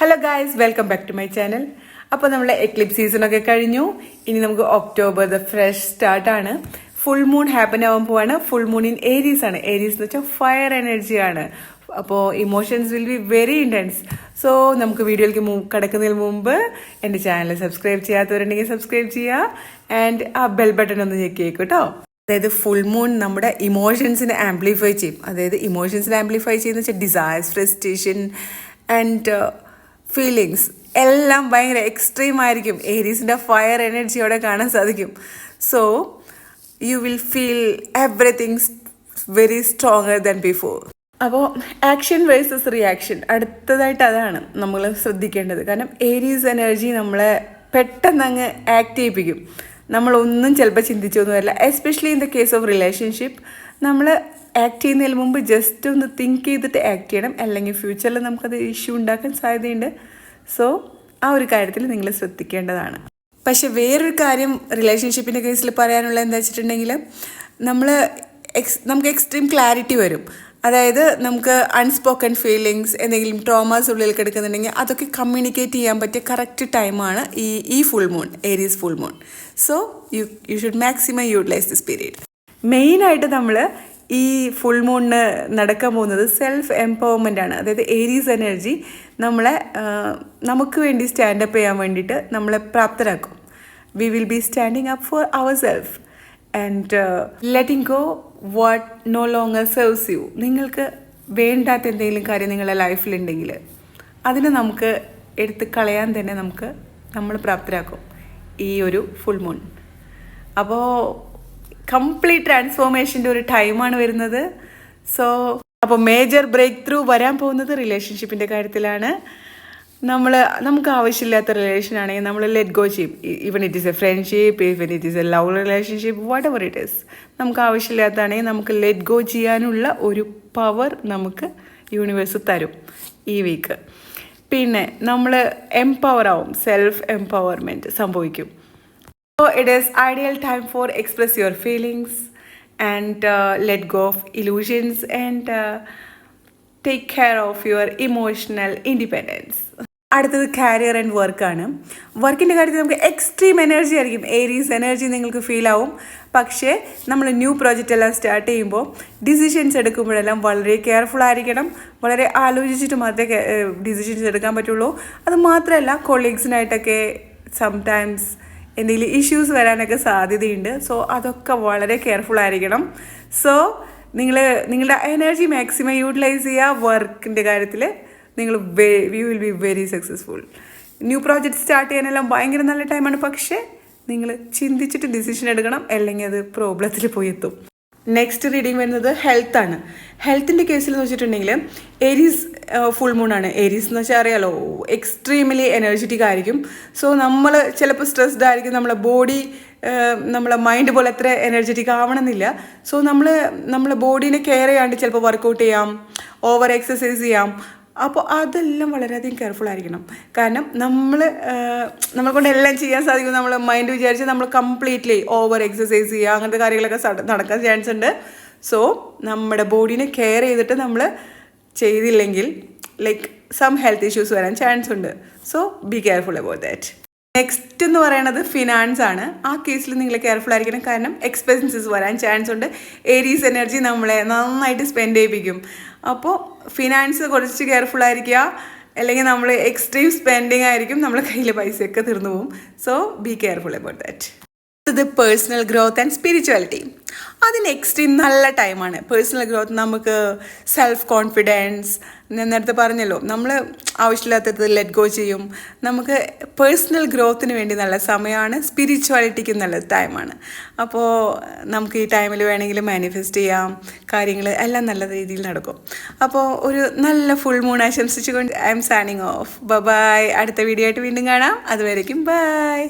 Hello guys welcome back to my channel അപ്പോൾ നമ്മൾ eclipse സീസണൊക്കെ കഴിഞ്ഞു. ഇനി നമുക്ക് ഒക്ടോബർ ദ ഫ്രഷ് സ്റ്റാർട്ടാണ് ഫുൾ മൂൺ ഹാപ്പൻ ആവാൻ പോവാണ്. ഫുൾ മൂൺ ഇൻ ഏരീസ് ആണ്. ഏരീസ് എന്ന് വെച്ചാൽ ഫയർ എനർജിയാണ് അപ്പോൾ emotions will be very intense so നമുക്ക് വീഡിയോയിലേക്ക് കിടക്കുന്നതിന് മുമ്പ് എന്റെ ചാനൽ സബ്സ്ക്രൈബ് ചെയ്യാത്തവരുണ്ടെങ്കിൽ സബ്സ്ക്രൈബ് ചെയ്യുക ആൻഡ് ആ ബെൽ ബട്ടൺ ഒന്ന് ചെക്ക് ചെയ്യും കേട്ടോ. അതായത് ഫുൾ മൂൺ നമ്മുടെ ഇമോഷൻസിനെ ആംപ്ലിഫൈ ചെയ്യും. അതായത് ഇമോഷൻസിനെ ആംപ്ലിഫൈ ചെയ്യുന്ന വെച്ചാൽ ഡിസയർസ് ഫ്രസ്ട്രേഷൻ ആൻഡ് ഫീലിങ്സ് എല്ലാം ഭയങ്കര എക്സ്ട്രീം ആയിരിക്കും. ഏരീസിന്റെ ഫയർ എനർജിയോടെ കാണാൻ സാധിക്കും. So you will feel everything very stronger than before അപ്പോൾ ആക്ഷൻ വേഴ്സസ് റിയാക്ഷൻ അടുത്തതായിട്ട് അതാണ് നമ്മൾ ശ്രദ്ധിക്കേണ്ടത്. കാരണം ഏരീസ് എനർജി നമ്മളെ പെട്ടെന്ന് അങ്ങ് ആക്ട് ചെയ്യിപ്പിക്കും. നമ്മളൊന്നും ചിലപ്പോൾ ചിന്തിച്ചൊന്നും വരില്ല especially in the case of relationship നമ്മൾ ആക്ട് ചെയ്യുന്നതിന് മുമ്പ് ജസ്റ്റ് ഒന്ന് തിങ്ക് ചെയ്തിട്ട് ആക്ട് ചെയ്യണം. അല്ലെങ്കിൽ ഫ്യൂച്ചറിൽ നമുക്കത് ഇഷ്യൂ ഉണ്ടാക്കാൻ സാധ്യതയുണ്ട്. സോ ആ ഒരു കാര്യത്തിൽ നിങ്ങൾ ശ്രദ്ധിക്കേണ്ടതാണ്. പക്ഷെ വേറൊരു കാര്യം റിലേഷൻഷിപ്പിന്റെ കേസിൽ പറയാനുള്ള എന്താ വെച്ചിട്ടുണ്ടെങ്കിൽ നമ്മൾ എക്സ് നമുക്ക് എക്സ്ട്രീം ക്ലാരിറ്റി വരും. അതായത് നമുക്ക് അൺസ്പോക്കൺ ഫീലിങ്സ് എന്തെങ്കിലും ട്രോമാസ് ഉള്ളിൽ കിടക്കുന്നുണ്ടെങ്കിൽ അതൊക്കെ കമ്മ്യൂണിക്കേറ്റ് ചെയ്യാൻ പറ്റിയ കറക്റ്റ് ടൈമാണ് ഈ ഈ full moon Aries full moon so you you should maximum utilise this period മെയിനായിട്ട് നമ്മൾ ഈ ഫുൾ മൂണിന് നടക്കാൻ പോകുന്നത് സെൽഫ് എംപവർമെന്റ് ആണ്. അതായത് ഏരീസ് എനർജി നമ്മളെ നമുക്ക് വേണ്ടി സ്റ്റാൻഡപ്പ് ചെയ്യാൻ വേണ്ടിയിട്ട് നമ്മളെ പ്രാപ്തരാക്കും. We will be standing up for our self and letting go what no longer serves you നിങ്ങൾക്ക് വേണ്ടാത്ത എന്തെങ്കിലും കാര്യം നിങ്ങളുടെ ലൈഫിലുണ്ടെങ്കിൽ അതിനെ നമുക്ക് എടുത്ത് കളയാൻ തന്നെ നമുക്ക് നമ്മൾ പ്രാപ്തരാക്കും ഈ ഒരു ഫുൾ മൂൺ അപ്പോൾ കംപ്ലീറ്റ് ട്രാൻസ്ഫോർമേഷന്റെ ഒരു ടൈമാണ് വരുന്നത്. സോ അപ്പോൾ മേജർ ബ്രേക്ക് ത്രൂ വരാൻ പോകുന്നത് റിലേഷൻഷിപ്പിന്റെ കാര്യത്തിലാണ്. നമ്മൾ നമുക്ക് ആവശ്യമില്ലാത്ത റിലേഷൻ ആണെങ്കിൽ നമ്മൾ ലെറ്റ് ഗോ ചെയ്യും. Even it is a friendship even it is a love relationship whatever it is നമുക്ക് ആവശ്യമില്ലാത്തതാണെങ്കിൽ നമുക്ക് ലെറ്റ് ഗോ ചെയ്യാനുള്ള ഒരു പവർ നമുക്ക് യൂണിവേഴ്സ് തരും ഈ വീക്ക് പിന്നെ നമ്മൾ എംപവർ ആവും സെൽഫ് എംപവർമെന്റ് സംഭവിക്കും. So it is ideal time for express your feelings and uh, let go of illusions and uh, take care of your emotional independence. അടുത്തത് കാരിയർ ആൻഡ് വർക്കാണ് വർക്കിന്റെ കാര്യത്തിൽ നമുക്ക് എക്സ്ട്രീം എനർജി ആയിരിക്കും. ഏരീസ് എനർജി നിങ്ങൾക്ക് feel ആവും. പക്ഷേ നമ്മൾ ന്യൂ പ്രോജക്റ്റ് എല്ലാം സ്റ്റാർട്ട് ചെയ്യുമ്പോൾ ഡിസിഷൻസ് എടുക്കുമ്പോഴെല്ലാം വളരെ കെയർഫുൾ ആയിരിക്കണം. വളരെ ആലോചിച്ചിട്ട് മാത്രമേ ഡിസിഷൻസ് എടുക്കാൻ പറ്റുള്ളൂ. അത് മാത്രമല്ല കൊളീഗ്സിനായിട്ടൊക്കെ സംടൈംസ് എന്തെങ്കിലും ഇഷ്യൂസ് വരാനൊക്കെ സാധ്യതയുണ്ട്. സോ അതൊക്കെ വളരെ കെയർഫുൾ ആയിരിക്കണം. സോ നിങ്ങൾ നിങ്ങളുടെ എനർജി മാക്സിമം യൂട്ടിലൈസ് ചെയ്യുക. വർക്കിന്റെ കാര്യത്തിൽ നിങ്ങൾ you will be very successful new project start ചെയ്യാനെല്ലാം ഭയങ്കര നല്ല ടൈമാണ് പക്ഷേ നിങ്ങൾ ചിന്തിച്ചിട്ട് ഡിസിഷൻ എടുക്കണം. അല്ലെങ്കിൽ അത് പ്രോബ്ലത്തിൽ പോയി എത്തും. നെക്സ്റ്റ് റീഡിങ് വരുന്നത് ഹെൽത്താണ് ഹെൽത്തിന്റെ കേസിൽ എന്ന് വെച്ചിട്ടുണ്ടെങ്കിൽ ഏരീസ് ഫുൾ മൂൺ ആണ്. ഏരീസ് എന്ന് വെച്ചാൽ അറിയാലോ എക്സ്ട്രീംലി എനർജറ്റിക് ആയിരിക്കും. സോ നമ്മൾ ചിലപ്പോൾ സ്ട്രെസ്ഡ് ആയിരിക്കും. നമ്മളെ ബോഡി നമ്മളെ മൈൻഡ് പോലെ അത്ര എനർജറ്റിക് ആവണമെന്നില്ല. സോ നമ്മൾ നമ്മളെ ബോഡീനെ കെയർ ചെയ്യാണ്ട് ചിലപ്പോൾ വർക്കൗട്ട് ചെയ്യാം ഓവർ എക്സസൈസ് ചെയ്യാം. അപ്പോൾ അതെല്ലാം വളരെയധികം കെയർഫുൾ ആയിരിക്കണം. കാരണം നമ്മൾ നമ്മളെ കൊണ്ട് എല്ലാം ചെയ്യാൻ സാധിക്കും. നമ്മൾ മൈൻഡ് വിചാരിച്ച് നമ്മൾ കംപ്ലീറ്റ്ലി ഓവർ എക്സസൈസ് ചെയ്യുക അങ്ങനത്തെ കാര്യങ്ങളൊക്കെ നടക്കാൻ ചാൻസ് ഉണ്ട്. സോ നമ്മുടെ ബോഡീനെ കെയർ ചെയ്തിട്ട് നമ്മൾ ചെയ്തില്ലെങ്കിൽ ലൈക്ക് സം ഹെൽത്ത് ഇഷ്യൂസ് വരാൻ ചാൻസ് ഉണ്ട്. So be careful about that next എന്ന് പറയുന്നത് ഫിനാൻസ് ആണ്. ആ കേസിൽ നിങ്ങൾ കെയർഫുൾ ആയിരിക്കണം. കാരണം എക്സ്പെൻസസ് വരാൻ ചാൻസ് ഉണ്ട്. ഏരീസ് എനർജി നമ്മളെ നന്നായിട്ട് സ്പെൻഡ് ചെയ്യിപ്പിക്കും. അപ്പോൾ ഫിനാൻസ് കുറച്ച് കെയർഫുൾ ആയിരിക്കുക. അല്ലെങ്കിൽ നമ്മൾ എക്സ്ട്രീം സ്പെൻഡിങ് ആയിരിക്കും. നമ്മളെ കയ്യിൽ പൈസയൊക്കെ തീർന്നു പോകും. So be careful about that ഇത് പേഴ്സണൽ ഗ്രോത്ത് ആൻഡ് സ്പിരിച്വാലിറ്റി അതിന് എക്സ്ട്രീം നല്ല ടൈമാണ് പേഴ്സണൽ ഗ്രോത്ത് നമുക്ക് സെൽഫ് കോൺഫിഡൻസ് ഞാൻ നേരത്തെ പറഞ്ഞല്ലോ നമ്മൾ ആവശ്യമില്ലാത്തത് ലെറ്റ് ഗോ ചെയ്യും. നമുക്ക് പേഴ്സണൽ ഗ്രോത്തിന് വേണ്ടി നല്ല സമയമാണ് സ്പിരിച്വാലിറ്റിക്ക് നല്ല ടൈമാണ് അപ്പോൾ നമുക്ക് ഈ ടൈമിൽ വേണമെങ്കിൽ മാനിഫെസ്റ്റ് ചെയ്യാം കാര്യങ്ങൾ എല്ലാം നല്ല രീതിയിൽ നടക്കും. അപ്പോൾ ഒരു നല്ല ഫുൾ മൂൺ ആശംസിച്ചുകൊണ്ട് I M signing off bye അടുത്ത വീഡിയോ ആയിട്ട് വീണ്ടും കാണാം. അതുവരേക്കും ബൈ